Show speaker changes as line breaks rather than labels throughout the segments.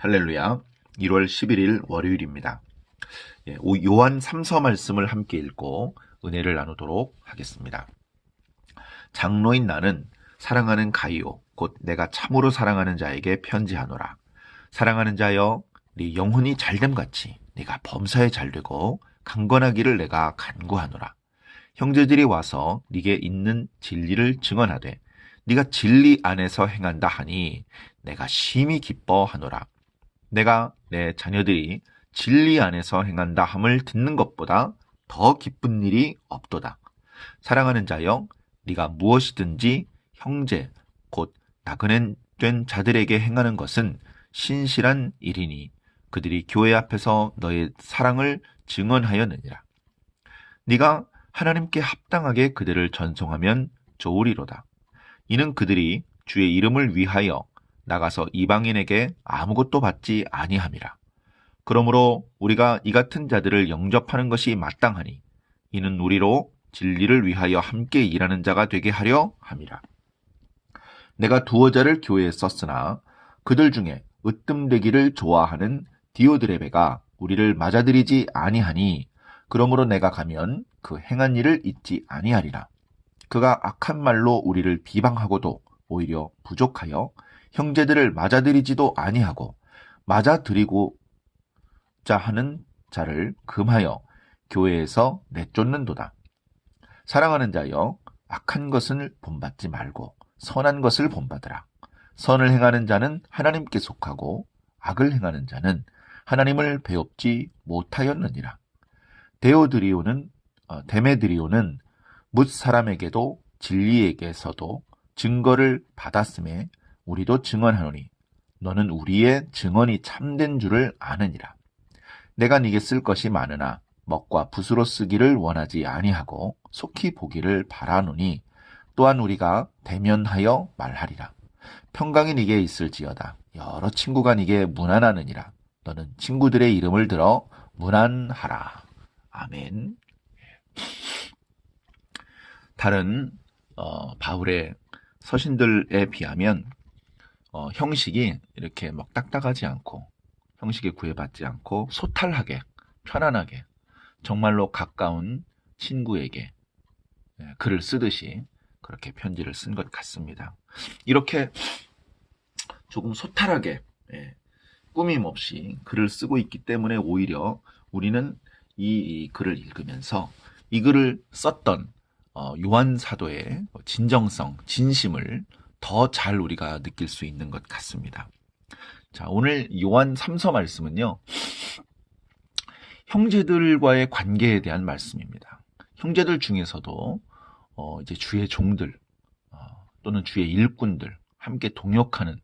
할렐루야. 1월 11일 월요일입니다. 예, 오- 요한 3서 말씀을 함께 읽고 은혜를 나누도록 하겠습니다. 장로인 나는 사랑하는 가이오 곧 내가 참으로 사랑하는 자에게 편지하노라. 사랑하는 자여 네 영혼이 잘됨 같이 네가 범사에 잘되고 강건하기를 내가 간구하노라. 형제들이 와서 네게 있는 진리를 증언하되 네가 진리 안에서 행한다 하니 내가 심히 기뻐하노라. 내가 내 자녀들이 진리 안에서 행한다 함을 듣는 것보다 더 기쁜 일이 없도다. 사랑하는 자여, 네가 무엇이든지 형제 곧 나그네 된 자들에게 행하는 것은 신실한 일이니 그들이 교회 앞에서 너의 사랑을 증언하였느니라. 네가 하나님께 합당하게 그들을 전송하면 좋으리로다. 이는 그들이 주의 이름을 위하여 나가서 이방인에게 아무것도 받지 아니함이라. 그러므로 우리가 이 같은 자들을 영접하는 것이 마땅하니 이는 우리로 진리를 위하여 함께 일하는 자가 되게 하려 함이라. 내가 두어 자를 교회에 썼으나 그들 중에 으뜸되기를 좋아하는 디오드레베가 우리를 맞아들이지 아니하니 그러므로 내가 가면 그 행한 일을 잊지 아니하리라. 그가 악한 말로 우리를 비방하고도 오히려 부족하여 형제들을 맞아들이지도 아니하고 맞아들이고자 하는 자를 금하여 교회에서 내쫓는도다. 사랑하는 자여 악한 것을 본받지 말고 선한 것을 본받으라. 선을 행하는 자는 하나님께 속하고 악을 행하는 자는 하나님을 배웁지 못하였느니라. 데오드리오는 어, 데메드리오는 뭇 사람에게도 진리에게서도 증거를 받았음에 우리도 증언하노니 너는 우리의 증언이 참된 줄을 아느니라. 내가 네게 쓸 것이 많으나 먹과 붓으로 쓰기를 원하지 아니하고 속히 보기를 바라노니 또한 우리가 대면하여 말하리라. 평강이 네게 있을지어다. 여러 친구가 네게 무난하느니라. 너는 친구들의 이름을 들어 무난하라. 아멘. 다른 어, 바울의 서신들에 비하면 어, 형식이 이렇게 막 딱딱하지 않고 형식에 구애받지 않고 소탈하게 편안하게 정말로 가까운 친구에게 예, 글을 쓰듯이 그렇게 편지를 쓴 것 같습니다. 이렇게 조금 소탈하게 예, 꾸밈 없이 글을 쓰고 있기 때문에 오히려 우리는 이, 이 글을 읽으면서 이 글을 썼던 어, 요한 사도의 진정성, 진심을 더 잘 우리가 느낄 수 있는 것 같습니다. 자, 오늘 요한 3서 말씀은요. 형제들과의 관계에 대한 말씀입니다. 형제들 중에서도 어, 이제 주의 종들 어, 또는 주의 일꾼들 함께 동역하는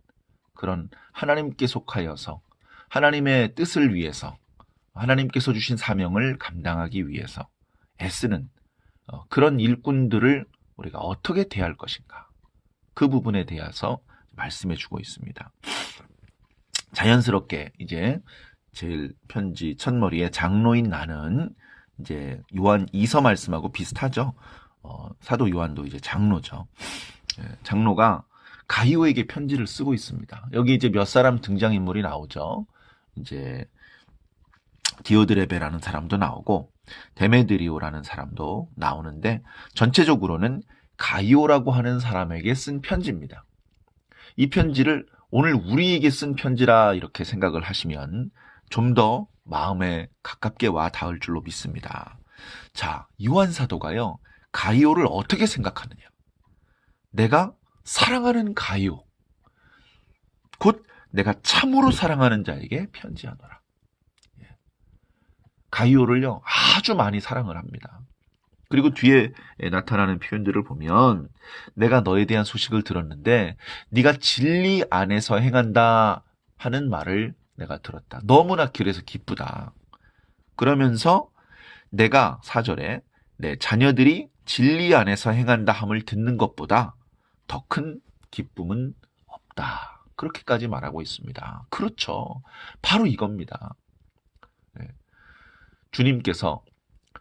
그런 하나님께 속하여서 하나님의 뜻을 위해서 하나님께서 주신 사명을 감당하기 위해서 애쓰는 어, 그런 일꾼들을 우리가 어떻게 대할 것인가 그 부분에 대해서 말씀해 주고 있습니다. 자연스럽게 이제 제일 편지 첫머리에 장로인 나는 이제 요한 2서 말씀하고 비슷하죠. 어, 사도 요한도 이제 장로죠. 예, 장로가 가이오에게 편지를 쓰고 있습니다. 여기 이제 몇 사람 등장인물이 나오죠. 이제 디오드레베라는 사람도 나오고 데메드리오라는 사람도 나오는데 전체적으로는 가이오라고 하는 사람에게 쓴 편지입니다. 이 편지를 오늘 우리에게 쓴 편지라 이렇게 생각을 하시면 좀 더 마음에 가깝게 와 닿을 줄로 믿습니다. 자, 요한 사도가요. 가이오를 어떻게 생각하느냐? 내가 사랑하는 가이오. 곧 내가 참으로 사랑하는 자에게 편지하노라. 예. 가이오를요. 아주 많이 사랑을 합니다. 그리고 뒤에 나타나는 표현들을 보면 내가 너에 대한 소식을 들었는데 네가 진리 안에서 행한다 하는 말을 내가 들었다. 너무나 그래서 기쁘다. 그러면서 내가 사절에 내 자녀들이 진리 안에서 행한다 함을 듣는 것보다 더 큰 기쁨은 없다. 그렇게까지 말하고 있습니다. 그렇죠. 바로 이겁니다. 네. 주님께서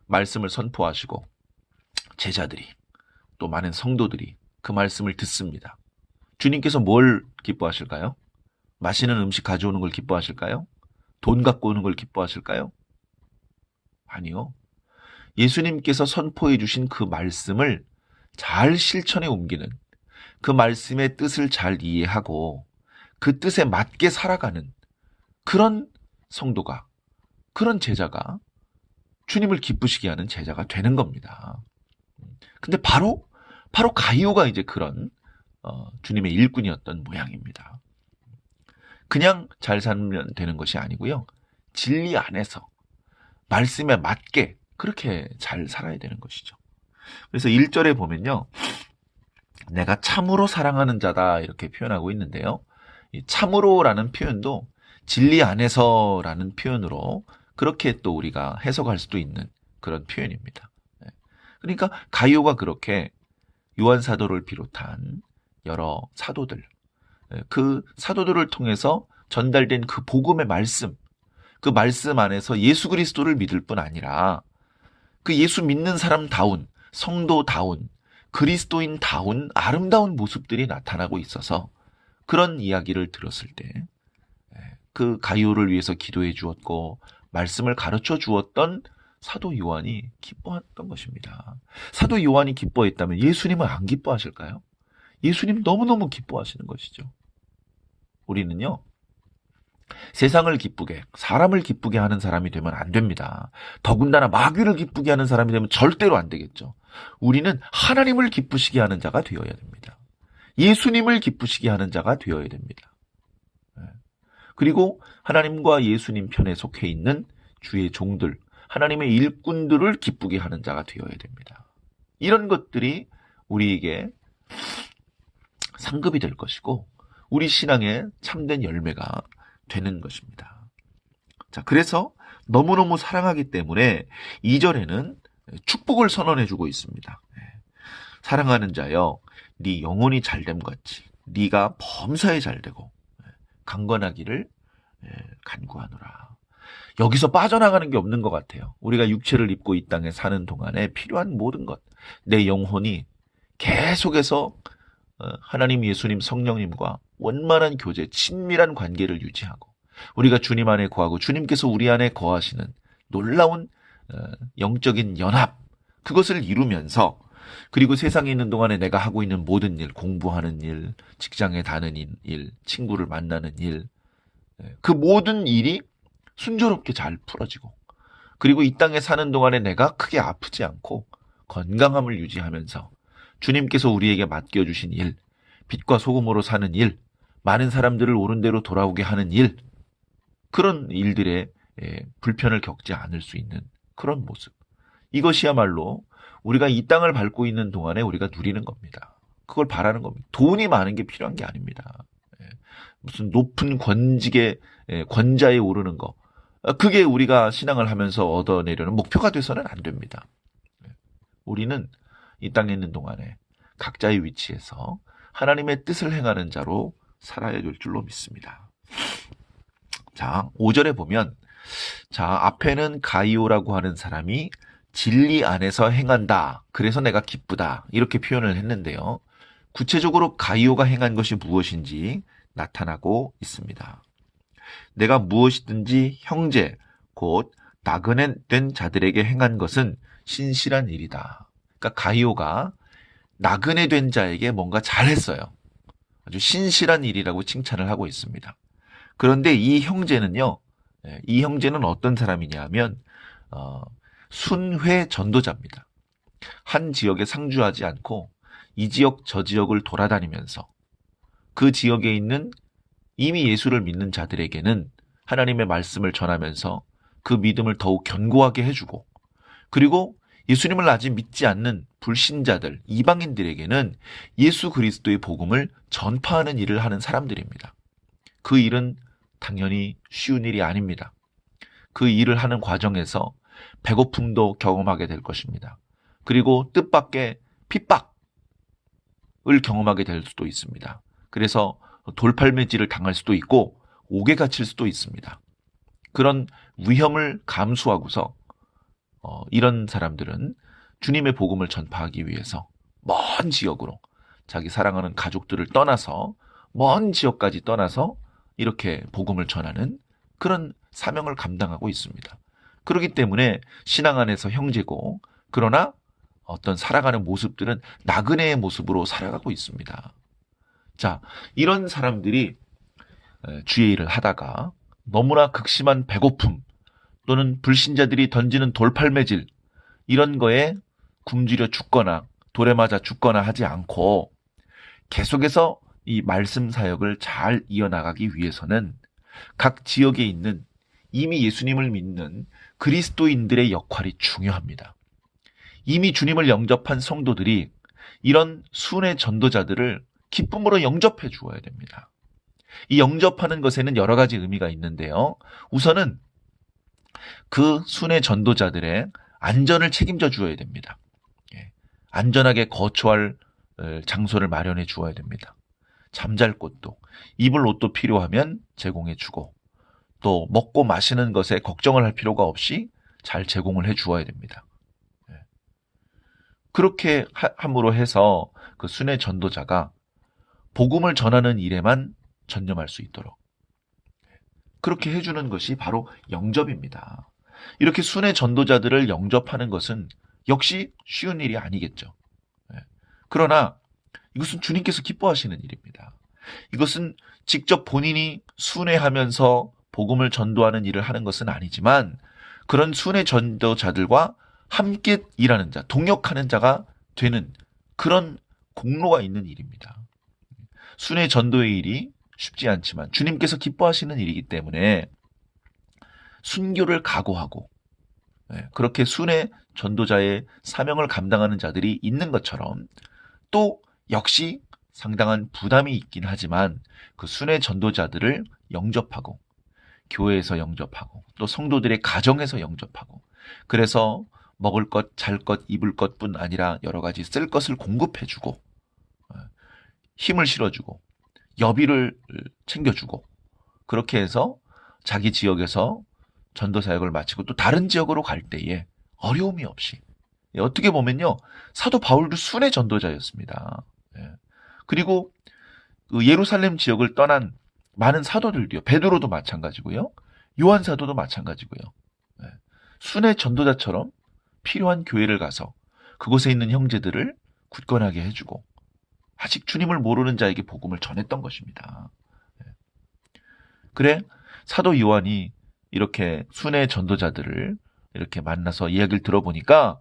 말씀을 선포하시고 제자들이 또 많은 성도들이 그 말씀을 듣습니다. 주님께서 뭘 기뻐하실까요? 맛있는 음식 가져오는 걸 기뻐하실까요? 돈 갖고 오는 걸 기뻐하실까요? 아니요. 예수님께서 선포해 주신 그 말씀을 잘 실천에 옮기는 그 말씀의 뜻을 잘 이해하고 그 뜻에 맞게 살아가는 그런 성도가 그런 제자가 주님을 기쁘시게 하는 제자가 되는 겁니다. 근데 바로 바로 가이오가 이제 그런 어, 주님의 일꾼이었던 모양입니다. 그냥 잘 살면 되는 것이 아니고요. 진리 안에서 말씀에 맞게 그렇게 잘 살아야 되는 것이죠. 그래서 1절에 보면요. 내가 참으로 사랑하는 자다 이렇게 표현하고 있는데요. 이 참으로라는 표현도 진리 안에서라는 표현으로 그렇게 또 우리가 해석할 수도 있는 그런 표현입니다. 네. 그러니까 가이오가 그렇게 요한 사도를 비롯한 여러 사도들 네, 그 사도들을 통해서 전달된 그 복음의 말씀 그 말씀 안에서 예수 그리스도를 믿을 뿐 아니라 그 예수 믿는 사람다운 성도다운 그리스도인 다운 아름다운 모습들이 나타나고 있어서 그런 이야기를 들었을 때 그 가이오를 위해서 기도해 주었고 말씀을 가르쳐 주었던 사도 요한이 기뻐했던 것입니다. 사도 요한이 기뻐했다면 예수님은 안 기뻐하실까요? 예수님 너무너무 기뻐하시는 것이죠. 우리는요, 세상을 기쁘게, 사람을 기쁘게 하는 사람이 되면 안 됩니다. 더군다나 마귀를 기쁘게 하는 사람이 되면 절대로 안 되겠죠. 우리는 하나님을 기쁘시게 하는 자가 되어야 됩니다. 예수님을 기쁘시게 하는 자가 되어야 됩니다. 네. 그리고 하나님과 예수님 편에 속해 있는 주의 종들, 하나님의 일꾼들을 기쁘게 하는 자가 되어야 됩니다. 이런 것들이 우리에게 상급이 될 것이고, 우리 신앙의 참된 열매가 되는 것입니다. 자, 그래서 너무너무 사랑하기 때문에 2절에는 축복을 선언해 주고 있습니다. 예. 사랑하는 자여, 네 영혼이 잘됨 같이 네가 범사에 잘되고 예, 강건하기를 예, 간구하노라. 여기서 빠져나가는 게 없는 것 같아요. 우리가 육체를 입고 이 땅에 사는 동안에 필요한 모든 것, 내 영혼이 계속해서 어, 하나님, 예수님, 성령님과 원만한 교제, 친밀한 관계를 유지하고 우리가 주님 안에 거하고 주님께서 우리 안에 거하시는 놀라운 어, 영적인 연합 그것을 이루면서 그리고 세상에 있는 동안에 내가 하고 있는 모든 일, 공부하는 일, 직장에 다는 일, 친구를 만나는 일, 예, 그 모든 일이 순조롭게 잘 풀어지고 그리고 이 땅에 사는 동안에 내가 크게 아프지 않고 건강함을 유지하면서 주님께서 우리에게 맡겨주신 일, 빛과 소금으로 사는 일, 많은 사람들을 옳은 대로 돌아오게 하는 일, 그런 일들에 예, 불편을 겪지 않을 수 있는 그런 모습. 이것이야말로 우리가 이 땅을 밟고 있는 동안에 우리가 누리는 겁니다. 그걸 바라는 겁니다. 돈이 많은 게 필요한 게 아닙니다. 예, 무슨 높은 권직에 예, 권자에 오르는 거. 그게 우리가 신앙을 하면서 얻어내려는 목표가 돼서는 안 됩니다. 우리는 이 땅에 있는 동안에 각자의 위치에서 하나님의 뜻을 행하는 자로 살아야 될 줄로 믿습니다. 자, 5절에 보면, 자, 앞에는 가이오라고 하는 사람이 진리 안에서 행한다. 그래서 내가 기쁘다. 이렇게 표현을 했는데요. 구체적으로 가이오가 행한 것이 무엇인지 나타나고 있습니다. 내가 무엇이든지 형제, 곧 나그네된 자들에게 행한 것은 신실한 일이다. 그러니까 가이오가 나그네된 자에게 뭔가 잘했어요. 아주 신실한 일이라고 칭찬을 하고 있습니다. 그런데 이 형제는요, 예, 이 형제는 어떤 사람이냐 하면, 어, 순회 전도자입니다. 한 지역에 상주하지 않고 이 지역 저 지역을 돌아다니면서 그 지역에 있는 이미 예수를 믿는 자들에게는 하나님의 말씀을 전하면서 그 믿음을 더욱 견고하게 해주고 그리고 예수님을 아직 믿지 않는 불신자들, 이방인들에게는 예수 그리스도의 복음을 전파하는 일을 하는 사람들입니다. 그 일은 당연히 쉬운 일이 아닙니다. 그 일을 하는 과정에서 배고픔도 경험하게 될 것입니다. 그리고 뜻밖의 핍박을 경험하게 될 수도 있습니다. 그래서 돌팔매질을 당할 수도 있고 옥에 갇힐 수도 있습니다. 그런 위험을 감수하고서 어, 이런 사람들은 주님의 복음을 전파하기 위해서 먼 지역으로 자기 사랑하는 가족들을 떠나서 먼 지역까지 떠나서 이렇게 복음을 전하는 그런 사명을 감당하고 있습니다. 그렇기 때문에 신앙 안에서 형제고 그러나 어떤 살아가는 모습들은 나그네의 모습으로 살아가고 있습니다. 자, 이런 사람들이 일을 하다가 너무나 극심한 배고픔 또는 불신자들이 던지는 돌팔매질 이런 거에 굶주려 죽거나 돌에 맞아 죽거나 하지 않고 계속해서 이 말씀 사역을 잘 이어나가기 위해서는 각 지역에 있는 이미 예수님을 믿는 그리스도인들의 역할이 중요합니다. 이미 주님을 영접한 성도들이 이런 순회 전도자들을 기쁨으로 영접해 주어야 됩니다. 이 영접하는 것에는 여러 가지 의미가 있는데요. 우선은 그 순회 전도자들의 안전을 책임져 주어야 됩니다. 예. 안전하게 거처할 어, 장소를 마련해 주어야 됩니다. 잠잘 곳도, 입을 옷도 필요하면 제공해 주고, 또 먹고 마시는 것에 걱정을 할 필요가 없이 잘 제공을 해 주어야 됩니다. 예. 그렇게 하- 함으로 해서 그 순회 전도자가 복음을 전하는 일에만 전념할 수 있도록 그렇게 해주는 것이 바로 영접입니다. 이렇게 순회 전도자들을 영접하는 것은 역시 쉬운 일이 아니겠죠. 예. 그러나 이것은 주님께서 기뻐하시는 일입니다. 이것은 직접 본인이 순회하면서 복음을 전도하는 일을 하는 것은 아니지만 그런 순회 전도자들과 함께 일하는 자, 동역하는 자가 되는 그런 공로가 있는 일입니다. 순회 전도의 일이 쉽지 않지만 주님께서 기뻐하시는 일이기 때문에 순교를 각오하고 예, 그렇게 순회 전도자의 사명을 감당하는 자들이 있는 것처럼 또 역시 상당한 부담이 있긴 하지만 그 순회 전도자들을 영접하고 교회에서 영접하고 또 성도들의 가정에서 영접하고 그래서 먹을 것, 잘 것, 입을 것뿐 아니라 여러 가지 쓸 것을 공급해주고 어, 힘을 실어주고 여비를 챙겨주고 그렇게 해서 자기 지역에서 전도 사역을 마치고 또 다른 지역으로 갈 때에 어려움이 없이 예, 어떻게 보면요 사도 바울도 순회 전도자였습니다. 예. 그리고 그 예루살렘 지역을 떠난 많은 사도들도요 베드로도 마찬가지고요 요한 사도도 마찬가지고요 예. 순회 전도자처럼 필요한 교회를 가서 그곳에 있는 형제들을 굳건하게 해주고 아직 주님을 모르는 자에게 복음을 전했던 것입니다. 예. 그래 사도 요한이 이렇게 순회 전도자들을 이렇게 만나서 이야기를 들어보니까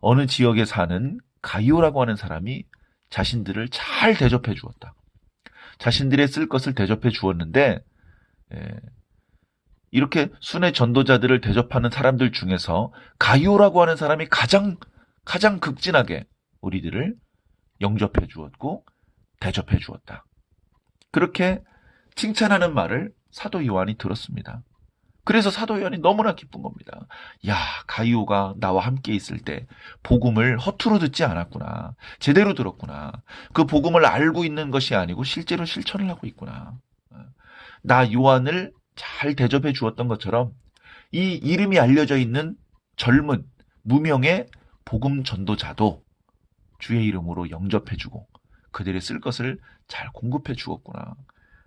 어느 지역에 사는 가이오라고 하는 사람이 자신들을 잘 대접해 주었다. 자신들의 쓸 것을 대접해 주었는데 예, 이렇게 순회 전도자들을 대접하는 사람들 중에서 가이오라고 하는 사람이 가장 가장 극진하게 우리들을 영접해 주었고 대접해 주었다. 그렇게 칭찬하는 말을 사도 요한이 들었습니다. 그래서 사도 요한이 너무나 기쁜 겁니다. 야, 가이오가 나와 함께 있을 때 복음을 허투루 듣지 않았구나. 제대로 들었구나. 그 복음을 알고 있는 것이 아니고 실제로 실천을 하고 있구나. 나 요한을 잘 대접해 주었던 것처럼 이 이름이 알려져 있는 젊은 무명의 복음 전도자도 주의 이름으로 영접해 주고 그들의 쓸 것을 잘 공급해 주었구나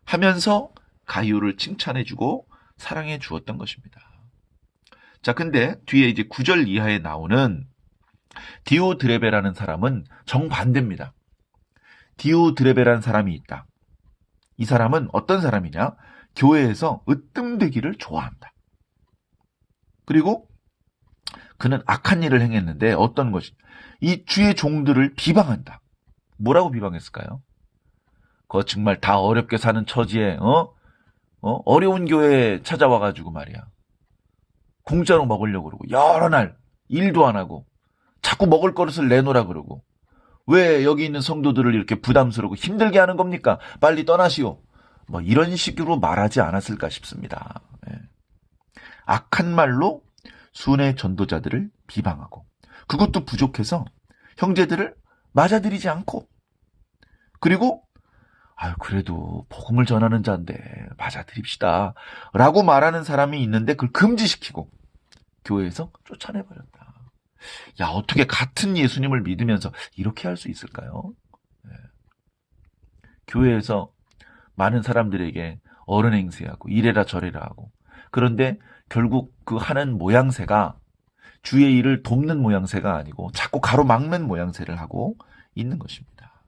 하면서 가이오를 칭찬해 주고 사랑해 주었던 것입니다. 자, 근데 뒤에 이제 9절 이하에 나오는 디오드레베라는 사람은 정반대입니다. 디오드레베라는 사람이 있다. 이 사람은 어떤 사람이냐? 교회에서 으뜸되기를 좋아한다. 그리고 그는 악한 일을 행했는데 어떤 것이 이 주의 종들을 비방한다. 뭐라고 비방했을까요? 그 정말 다 어렵게 사는 처지에 어? 어? 어려운 교회에 찾아와 가지고 말이야. 공짜로 먹으려고 그러고 여러 날 일도 안 하고 자꾸 먹을 것을 내놓으라 그러고 왜 여기 있는 성도들을 이렇게 부담스럽고 힘들게 하는 겁니까? 빨리 떠나시오. 뭐 이런 식으로 말하지 않았을까 싶습니다. 예. 악한 말로 순회 전도자들을 비방하고 그것도 부족해서 형제들을 맞아들이지 않고 그리고 아유 그래도 복음을 전하는 자인데 맞아들입시다 라고 말하는 사람이 있는데 그걸 금지시키고 교회에서 쫓아내버렸다. 야 어떻게 같은 예수님을 믿으면서 이렇게 할 수 있을까요? 예. 교회에서 많은 사람들에게 어른 행세하고 이래라 저래라 하고 그런데 결국 그 하는 모양새가 주의 일을 돕는 모양새가 아니고 자꾸 가로막는 모양새를 하고 있는 것입니다.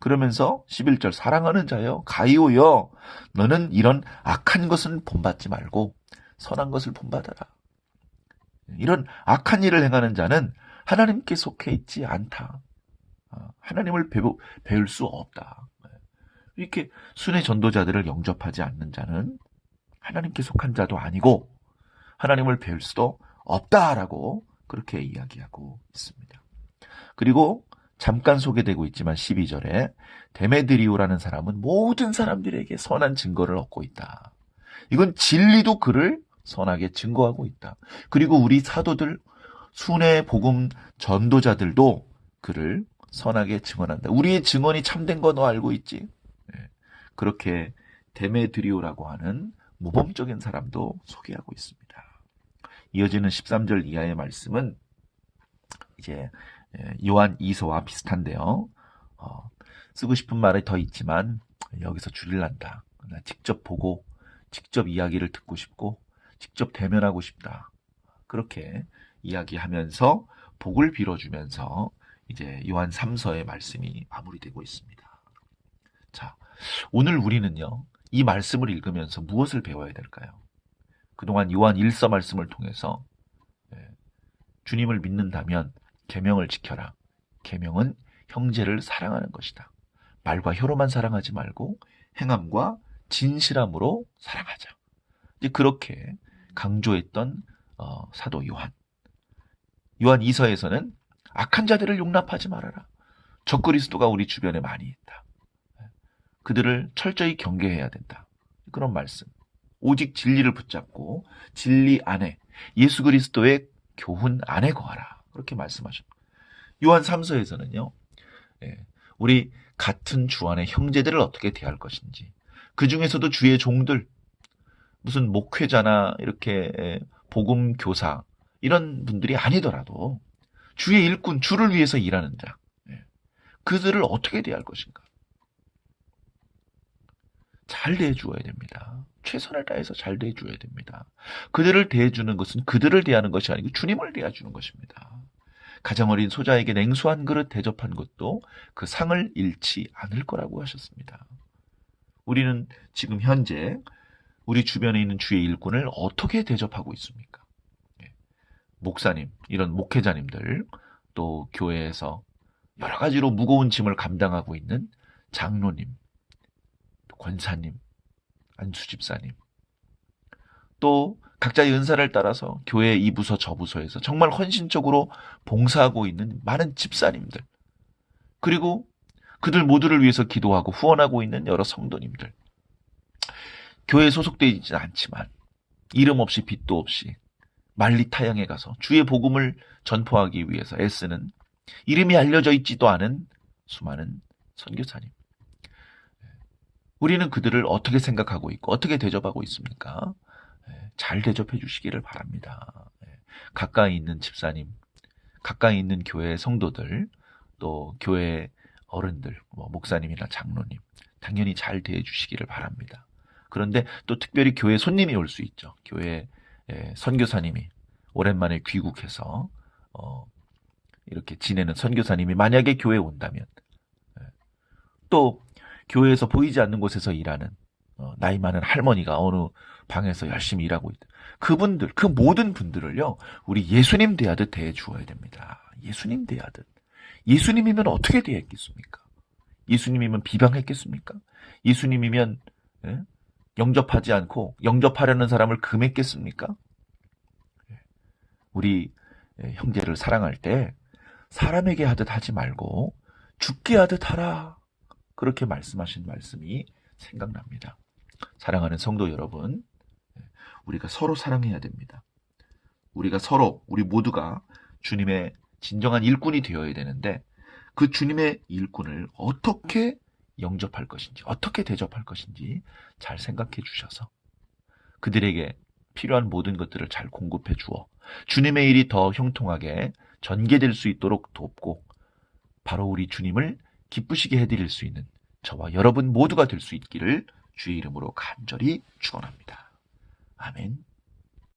그러면서 11절 사랑하는 자여 가이오여 너는 이런 악한 것은 본받지 말고 선한 것을 본받아라. 이런 악한 일을 행하는 자는 하나님께 속해 있지 않다. 어, 하나님을 배우, 배울 수 없다. 이렇게 순회 전도자들을 영접하지 않는 자는 하나님께 속한 자도 아니고 하나님을 배울 수도 없다라고 그렇게 이야기하고 있습니다. 그리고 잠깐 소개되고 있지만 12절에 데메드리오라는 사람은 모든 사람들에게 선한 증거를 얻고 있다. 이건 진리도 그를 선하게 증거하고 있다. 그리고 우리 사도들 순회 복음 전도자들도 그를 선하게 증언한다. 우리의 증언이 참된 거 너 알고 있지? 네. 그렇게 데메드리오라고 하는 모범적인 사람도 소개하고 있습니다. 이어지는 13절 이하의 말씀은 이제 예, 요한 2서와 비슷한데요. 어, 쓰고 싶은 말이 더 있지만 여기서 줄일란다. 직접 보고 직접 이야기를 듣고 싶고 직접 대면하고 싶다. 그렇게 이야기하면서 복을 빌어주면서 이제 요한 3서의 말씀이 마무리되고 있습니다. 자, 오늘 우리는요, 이 말씀을 읽으면서 무엇을 배워야 될까요? 그동안 요한 1서 말씀을 통해서 예, 주님을 믿는다면 계명을 지켜라. 계명은 형제를 사랑하는 것이다. 말과 혀로만 사랑하지 말고 행함과 진실함으로 사랑하자. 이제 그렇게 강조했던 어, 사도 요한. 요한 2서에서는 악한 자들을 용납하지 말아라. 적그리스도가 우리 주변에 많이 있다. 그들을 철저히 경계해야 된다. 그런 말씀. 오직 진리를 붙잡고 진리 안에 예수 그리스도의 교훈 안에 거하라. 그렇게 말씀하셨고. 요한 3서에서는요. 예, 우리 같은 주 안의 형제들을 어떻게 대할 것인지. 그 중에서도 주의 종들, 무슨 목회자나 이렇게 예, 복음 교사 이런 분들이 아니더라도 주의 일꾼, 주를 위해서 일하는 자, 예, 그들을 어떻게 대할 것인가? 잘 대해주어야 됩니다. 최선을 다해서 잘 대해줘야 됩니다. 그들을 대해주는 것은 그들을 대하는 것이 아니고 주님을 대해주는 것입니다. 가장 어린 소자에게 냉수 한 그릇 대접한 것도 그 상을 잃지 않을 거라고 하셨습니다. 우리는 지금 현재 우리 주변에 있는 주의 일꾼을 어떻게 대접하고 있습니까? 예. 목사님, 이런 목회자님들, 또 교회에서 여러 가지로 무거운 짐을 감당하고 있는 장로님, 권사님, 안수 집사님, 또 각자의 은사를 따라서 교회 이 부서 저 부서에서 정말 헌신적으로 봉사하고 있는 많은 집사님들, 그리고 그들 모두를 위해서 기도하고 후원하고 있는 여러 성도님들, 교회에 소속되어 있지는 않지만 이름 없이 빛도 없이 말리 타양에 가서 주의 복음을 전포하기 위해서 애쓰는 이름이 알려져 있지도 않은 수많은 선교사님. 우리는 그들을 어떻게 생각하고 있고 어떻게 대접하고 있습니까? 예, 잘 대접해 주시기를 바랍니다. 예, 가까이 있는 집사님, 가까이 있는 교회 성도들, 또 교회 어른들, 뭐 목사님이나 장로님, 당연히 잘 대해 주시기를 바랍니다. 그런데 또 특별히 교회 손님이 올 수 있죠. 교회 예, 선교사님이 오랜만에 귀국해서 어, 이렇게 지내는 선교사님이 만약에 교회에 온다면 또 교회에서 보이지 않는 곳에서 일하는 어, 나이 많은 할머니가 어느 방에서 열심히 일하고 있다. 그분들, 그 모든 분들을요, 우리 예수님 대하듯 대해 주어야 됩니다. 예수님 대하듯. 예수님이면 어떻게 대했겠습니까? 예수님이면 비방했겠습니까? 예수님이면 예? 영접하지 않고 영접하려는 사람을 금했겠습니까? 예. 우리 예, 형제를 사랑할 때 사람에게 하듯 하지 말고 죽게 하듯 하라. 그렇게 말씀하신 말씀이 생각납니다. 사랑하는 성도 여러분, 우리가 서로 사랑해야 됩니다. 우리가 서로, 우리 모두가 주님의 진정한 일꾼이 되어야 되는데 그 주님의 일꾼을 어떻게 영접할 것인지, 어떻게 대접할 것인지 잘 생각해 주셔서 그들에게 필요한 모든 것들을 잘 공급해 주어 주님의 일이 더 형통하게 전개될 수 있도록 돕고 바로 우리 주님을 기쁘시게 해드릴 수 있는 저와 여러분 모두가 될 수 있기를 주의 이름으로 간절히 축원합니다. 아멘.